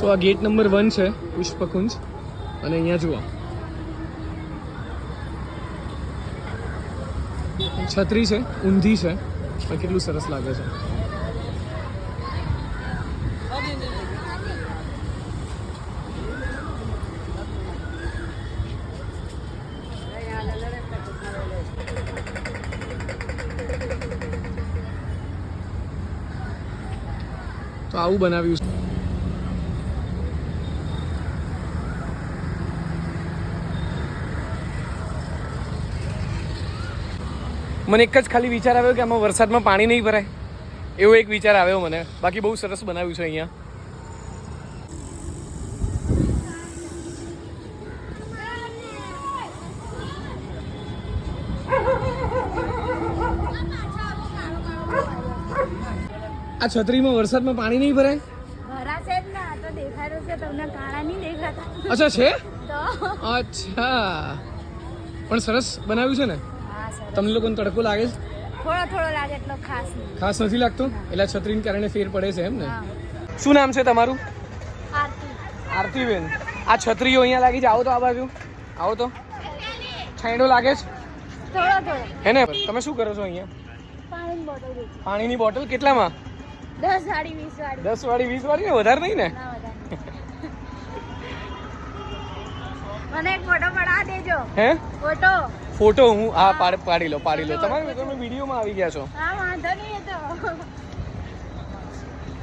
સો આ gate number one છે પુષ્પકુંજ. અને અહીંયા જુઓ. છત્રી છે, ઊંધી છે. પણ કેટલું સરસ લાગે છે. તો આવું બનાવ્યું છે. મને એક જ ખાલી વિચાર આવ્યો કે આમાં વરસાદમાં પાણી નહીં ભરાય. એવો એક વિચાર આવ્યો મને. બાકી બહુ સરસ બનાવ્યું છે અહીંયા. આ છત્રીમાં વરસાદમાં પાણી નહીં ભરાય? ભરાશે જ ના તો દેખાડું છે તમને કાળા નહીં દેખાતા. અચ્છા છે? તો. અચ્છા. પણ સરસ બનાવ્યું છે ને? તમને લોકોને તડકો લાગે છે? થોડો થોડો લાગે એટલો ખાસ ખાસ નથી લાગતો? એટલે છત્રીને કારણે ફેર પડે છે એમ ને શું નામ છે તમારું? આરતી. આરતીબેન. આ છત્રીઓ અહીંયા લાગી છે. આવો તો આ બાજુ. આવો તો. છાંયડો લાગે છે? થોડો થોડો. હે ને? તમે શું કરો છો અહીંયા? પાણીની બોટલ વેચી. પાણીની બોટલ કેટલામાં? દસ વાળી વીસ વાળી. દસ વાળી વીસ વાળી? ને વધારે નહીં ને? મને એક ફોટો પડા દેજો. હે? ફોટો ફોટો હું હા પાડી લો પાડી લો. તમારે તમે વિડીયોમાં આવી ગયા છો.